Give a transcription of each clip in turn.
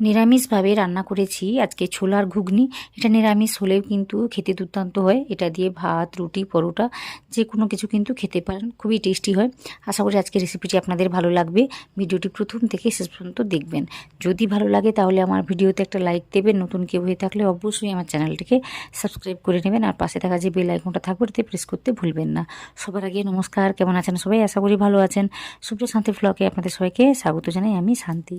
নিরামিষভাবে রান্না করেছি। আজকে ছোলার ঘুগনি। এটা নিরামিষ হলেও কিন্তু খেতে দুর্দান্ত হয়। এটা দিয়ে ভাত, রুটি, পরোটা যে কোনো কিছু কিন্তু খেতে পারেন। খুবই টেস্টি হয়। আশা করি আজকে রেসিপিটি আপনাদের ভালো লাগবে। ভিডিওটি প্রথম থেকে শেষ পর্যন্ত দেখবেন। যদি ভালো লাগে তাহলে আমার ভিডিওতে একটা লাইক দেবেন। নতুন কেউ হয়ে থাকলে অবশ্যই আমার চ্যানেলটিকে সাবস্ক্রাইব করে নেবেন। আর পাশে থাকা যে বেল আইকনটা থাকবে, ওটাতে প্রেস করতে ভুলবেন না। সবার আগে নমস্কার। কেমন আছেন সবাই? আশা করি ভালো আছেন। সুপ্রিয় শান্তি ব্লগে আপনাদের সবাইকে স্বাগত জানাই। আমি শান্তি।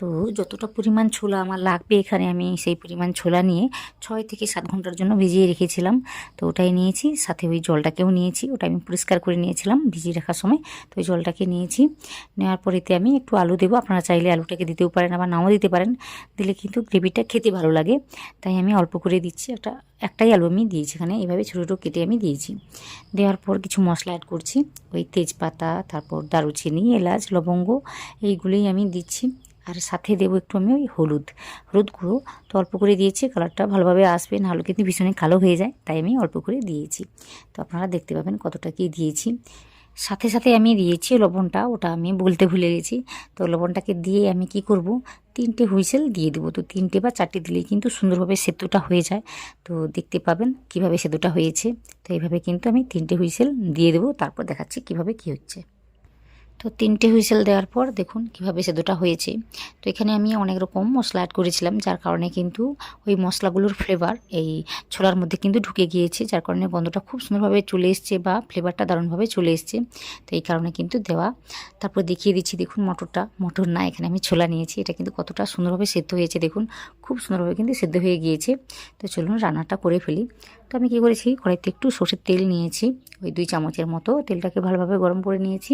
তো যতটা পরিমাণ ছোলা আমার লাগবে এখানে, আমি সেই পরিমাণ ছোলা নিয়ে ছয় থেকে সাত ঘণ্টার জন্য ভিজিয়ে রেখেছিলাম। তো ওটাই নিয়েছি, সাথে ওই জলটাকেও নিয়েছি, ওটা আমি পরিষ্কার করে নিয়েছিলাম ভিজিয়ে রাখার সময়। তো ওই জলটাকে নিয়েছি, নেওয়ার পরেতে আমি একটু আলু দেবো। আপনারা চাইলে আলুটাকে দিতেও পারেন, আবার নাও দিতে পারেন। দিলে কিন্তু গ্রেভিটা খেতে ভালো লাগে। তাই আমি অল্প করে দিচ্ছি, একটা, একটাই আলু আমি দিয়েছি এখানে। এইভাবে ছোটো ছোটো কেটে আমি দিয়েছি। দেওয়ার পর কিছু মশলা অ্যাড করছি, ওই তেজপাতা, তারপর দারুচিনি, এলাচ, লবঙ্গ, এইগুলোই আমি দিচ্ছি। আর সাথে দেবো একটু আমি ওই হলুদ। হলুদ গুঁড়ো তো অল্প করে দিয়েছি, কালারটা ভালোভাবে আসবে নাহলে কিন্তু ভীষণই কালো হয়ে যায়, তাই আমি অল্প করে দিয়েছি। তো আপনারা দেখতে পাবেন কতটা কি দিয়েছি। সাথে সাথে আমি দিয়েছি লবণটা, ওটা আমি বলতে ভুলে গেছি। তো লবণটাকে দিয়ে আমি কি করব, তিনটে হুইসেল দিয়ে দেবো। তো তিনটে বা চারটে দিলেই কিন্তু সুন্দরভাবে সেদ্ধটা হয়ে যায়। তো দেখতে পাবেন কীভাবে সেদ্ধটা হয়েছে। তো এইভাবে কিন্তু আমি তিনটে হুইসেল দিয়ে দেবো, তারপর দেখাচ্ছি কীভাবে কি হচ্ছে। তো তিনটে হুইসেল দেওয়ার পর দেখুন কীভাবে সেদ্ধটা হয়েছে। তো এখানে আমি অনেক রকম মশলা অ্যাড করেছিলাম, যার কারণে কিন্তু ওই মশলাগুলোর ফ্লেভার এই ছোলার মধ্যে কিন্তু ঢুকে গিয়েছে, যার কারণে গন্ধটা খুব সুন্দরভাবে চলে এসছে বা ফ্লেভারটা দারুণভাবে চলে এসছে। তো এই কারণে কিন্তু দেওয়া। তারপর দেখিয়ে দিচ্ছি, দেখুন মটরটা, মটর না, এখানে আমি ছোলা নিয়েছি, এটা কিন্তু কতটা সুন্দরভাবে সেদ্ধ হয়েছে, দেখুন খুব সুন্দরভাবে কিন্তু সেদ্ধ হয়ে গিয়েছে। তো চলুন রান্নাটা করে ফেলি। তো আমি কী করেছি? কড়াইতে একটু সর্ষের তেল নিয়েছি, ওই দুই চামচের মতো। তেলটাকে ভালোভাবে গরম করে নিয়েছি।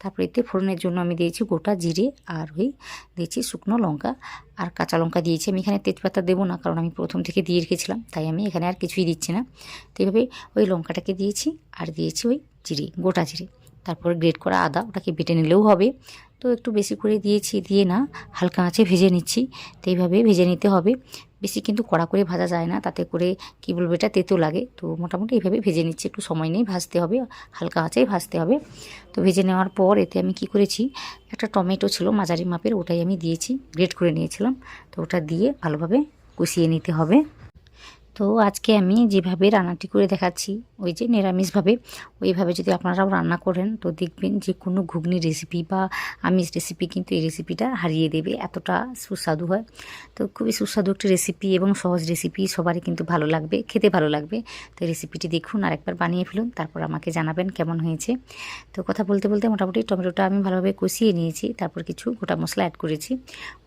তারপর এতে ফোড়নের জন্য আমি দিয়েছি গোটা জিরে আর ওই দিয়েছি শুকনো লঙ্কা আর কাঁচা লঙ্কা দিয়েছি। আমি এখানে তেজপাতা দেবো না, কারণ আমি প্রথম থেকে দিয়ে রেখেছিলাম, তাই আমি এখানে আর কিছুই দিচ্ছি না। তো এইভাবে ওই লঙ্কাটাকে দিয়েছি আর দিয়েছি ওই জিরে, গোটা জিরে। তারপর গ্রেট করা আদা, ওটাকে বেটে নিলেও হবে। তো একটু বেশি করে দিয়েছি, দিয়ে না হালকা আঁচে ভেজে নিচ্ছি। তো এইভাবে ভেজে নিতে হবে। বেশি কিন্তু কড়া করে ভাজা যায় না, তাতে করে কী বলব, এটা তেতো লাগে। তো মোটামুটি এইভাবে ভেজে নিচ্ছি, একটু সময় নেই ভাজতে হবে, হালকা আঁচেই ভাজতে হবে। তো ভেজে নেওয়ার পর এতে আমি কি করেছি, একটা টমেটো ছিল, মাঝারি মাপের, ওটাই আমি দিয়েছি গ্রেট করে নিয়েছিলাম। তো ওটা দিয়ে ভালোভাবে কষিয়ে নিতে হবে। তো আজকে আমি যেভাবে রান্নাটি করে দেখাচ্ছি, ওই যে নিরামিষভাবে, ওইভাবে যদি আপনারাও রান্না করেন, তো দেখবেন যে কোনো ঘুগনি রেসিপি বা আমিষ রেসিপি কিন্তু এই রেসিপিটা হারিয়ে দেবে, এতটা সুস্বাদু হয়। তো খুবই সুস্বাদু একটি রেসিপি এবং সহজ রেসিপি সবারই কিন্তু ভালো লাগবে, খেতে ভালো লাগবে। তো রেসিপিটি দেখুন আর একবার বানিয়ে ফেলুন, তারপর আমাকে জানাবেন কেমন হয়েছে। তো কথা বলতে বলতে মোটামুটি টমেটোটা আমি ভালোভাবে কষিয়ে নিয়েছি, তারপর কিছু গোটা মশলা অ্যাড করেছি।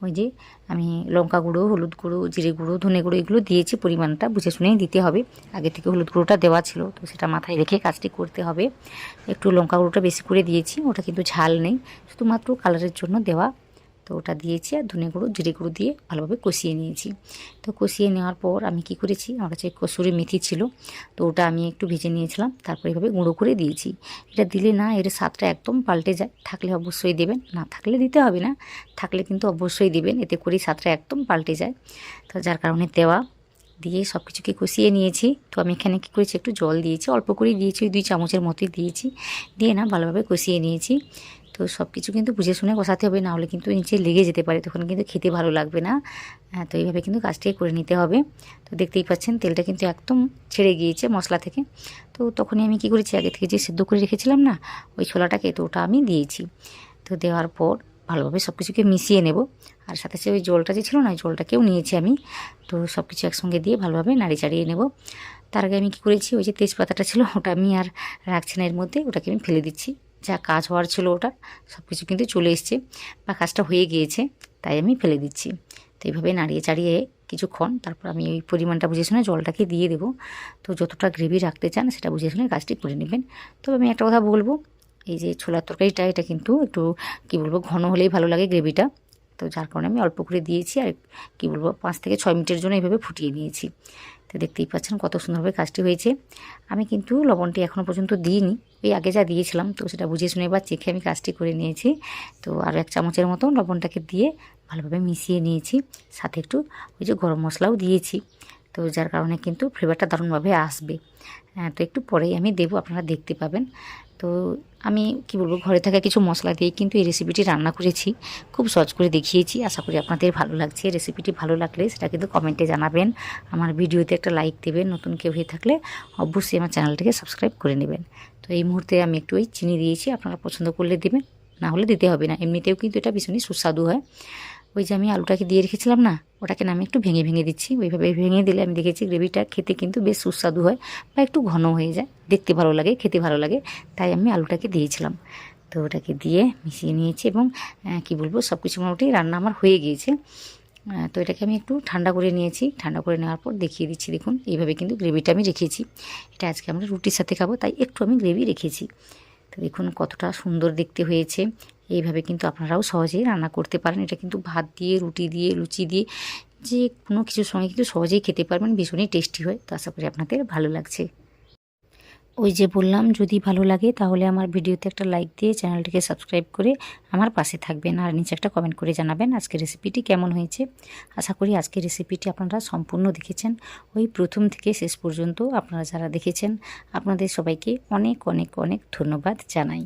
ওই যে আমি লঙ্কা গুঁড়ো, হলুদ গুঁড়ো, জিরে গুঁড়ো, ধনে গুঁড়ো, এগুলো দিয়েছি পরিমাণটা বুঝে শুনেই দিতে হবে। আগে থেকে হলুদ গুঁড়োটা দেওয়া ছিল, তো সেটা মাথায় রেখে কাজটি করতে হবে। একটু লঙ্কা গুঁড়োটা বেশি করে দিয়েছি, ওটা কিন্তু ঝাল নেই। শুধুমাত্র কালারের জন্য দেওয়া। তো ওটা দিয়েছি আর ধনে গুঁড়ো, জিরে গুঁড়ো দিয়ে ভালোভাবে কষিয়ে নিয়েছি। তো কষিয়ে নেওয়ার পর আমি কি করেছি, আমার কাছে কসুরি মেথি ছিল, তো ওটা আমি একটু ভেজে নিয়েছিলাম, তারপর এভাবে গুঁড়ো করে দিয়েছি। এটা দিলে না এর স্বাদটা একদম পাল্টে যায়, থাকলে অবশ্যই দেবেন, না থাকলে দিতে হবে না, থাকলে কিন্তু অবশ্যই দেবেন, এতে করেই স্বাদটা একদম পাল্টে যায়। তো যার কারণে দেওয়া। দিয়ে সব কিছুকে কষিয়ে নিয়েছি। তো আমি এখানে কী করেছি একটু জল দিয়েছি অল্প করেই দিয়েছি ওই দুই চামচের মতোই দিয়েছি। দিয়ে না ভালোভাবে কষিয়ে নিয়েছি। তো সব কিছু কিন্তু বুঝে শুনে কষাতে হবে না হলে কিন্তু নিচে লেগে যেতে পারে তখন কিন্তু খেতে ভালো লাগবে না। হ্যাঁ, তো এইভাবে কিন্তু কাজটাই করে নিতে হবে। তো দেখতেই পাচ্ছেন তেলটা কিন্তু একদম ছেড়ে গিয়েছে মশলা থেকে। তো তখনই আমি কি করেছি আগে থেকে যে সেদ্ধ করে রেখেছিলাম না ওই ছোলাটাকে তো ওটা আমি দিয়েছি। তো দেওয়ার পর ভালোভাবে সব কিছুকে মিশিয়ে নেব। আর সাথে সাথে ওই জলটা যে ছিল না, ওই জলটাকেও নিয়েছি আমি। তো সব কিছু একসঙ্গে দিয়ে ভালোভাবে নাড়ি চাড়িয়ে নেব। তার আগে আমি কী করেছি, ওই যে তেজপাতাটা ছিল, ওটা আমি আর রাখছি না এর মধ্যে, ওটাকে আমি ফেলে দিচ্ছি। যা কাজ হওয়ার ছিল ওটা সব কিছু কিন্তু চলে এসছে বা কাজটা হয়ে গিয়েছে, তাই আমি ফেলে দিচ্ছি। তো এইভাবে নাড়িয়ে চাড়িয়ে কিছুক্ষণ, তারপর আমি ওই পরিমাণটা বুঝে শুনে জলটাকে দিয়ে দেবো। তো যতটা গ্রেভি রাখতে চান, সেটা বুঝে শুনে কাজটি করে নেবেন। তবে আমি একটা কথা বলব এই যে ছোলার তরকারিটা এটা কিন্তু একটু কী বলব ঘন হলেই ভালো লাগে গ্রেভিটা। তো যার কারণে আমি অল্প করে দিয়েছি আর কী বলব পাঁচ থেকে ছয় মিনিটের জন্য এইভাবে ফুটিয়ে নিয়েছি। তো দেখতেই পাচ্ছেন কত সুন্দরভাবে কাজটি হয়েছে। আমি কিন্তু লবণটি এখনও পর্যন্ত দিইনি। ওই আগে যা দিয়েছিলাম তো সেটা বুঝে শুনে এবার চেখে আমি কাজটি করে নিয়েছি। তো আরও এক চামচের মতো লবণটাকে দিয়ে ভালোভাবে মিশিয়ে নিয়েছি। সাথে একটু ওই যে গরম মশলাও দিয়েছি। তো যার কারণে কিন্তু ফ্লেভারটা দারুণভাবে আসবে। হ্যাঁ, তো একটু পরেই আমি দেবো আপনারা দেখতে পাবেন। তো আমি কি বলব, ঘরে থাকা কিছু মশলা দিয়ে কিন্তু এই রেসিপিটি রান্না করেছি। খুব সহজ করে দেখিয়েছি, আশা করি আপনাদের ভালো লাগছে। রেসিপিটি ভালো লাগলে সেটা কিন্তু কমেন্টে জানাবেন। আমার ভিডিওতে একটা লাইক দেবেন, নতুন কেউ হয়ে থাকলে অবশ্যই আমার চ্যানেলটিকে সাবস্ক্রাইব করে নেবেন। তো এই মুহূর্তে আমি একটু ওই চিনি দিয়েছি, আপনারা পছন্দ করলে দেবেন, না হলে দিতে হবে না। এমনিতেও কিন্তু এটা ভীষণই সুস্বাদু হয়। ওই যে আমি আলুটাকে দিয়ে রেখেছিলাম না ওটাকে আমি একটু ভেঙে ভেঙে দিচ্ছি। ওইভাবে ভেঙে দিলে আমি দেখেছি গ্রেভিটা খেতে কিন্তু বেশ সুস্বাদু হয় বা একটু ঘন হয়ে যায়। দেখতে ভালো লাগে, খেতে ভালো লাগে। তাই আমি আলুটাকে দিয়েছিলাম। তো ওটাকে দিয়ে মিশিয়ে নিয়েছি এবং কি বলব সব কিছু মোটামুটি রান্না আমার হয়ে গিয়েছে। তো এটাকে আমি একটু ঠান্ডা করে নিয়েছি। ঠান্ডা করে নেওয়ার পর দেখিয়ে দিচ্ছি, দেখুন, এইভাবে কিন্তু গ্রেভিটা আমি রেখেছি। এটা আজকে আমরা রুটির সাথে খাব, তাই একটু আমি গ্রেভি রেখেছি। তো দেখুন কতটা সুন্দর দেখতে হয়েছে। এইভাবে কিন্তু আপনারাও সহজেই রান্না করতে পারেন। এটা কিন্তু ভাত দিয়ে, রুটি দিয়ে, লুচি দিয়ে যে কোনো কিছুর সঙ্গে কিন্তু সহজেই খেতে পারবেন। ভীষণই টেস্টি হয়। তো আশা করি আপনাদের ভালো লাগছে। ওই যে বললাম, যদি ভালো লাগে তাহলে আমার ভিডিওতে একটা লাইক দিয়ে চ্যানেলটিকে সাবস্ক্রাইব করে আমার পাশে থাকবেন। আর নিচে একটা কমেন্ট করে জানাবেন আজকের রেসিপিটি কেমন হয়েছে। আশা করি আজকের রেসিপিটি আপনারা সম্পূর্ণ দেখেছেন। ওই প্রথম থেকে শেষ পর্যন্ত আপনারা যারা দেখেছেন, আপনাদের সবাইকে অনেক অনেক অনেক ধন্যবাদ জানাই।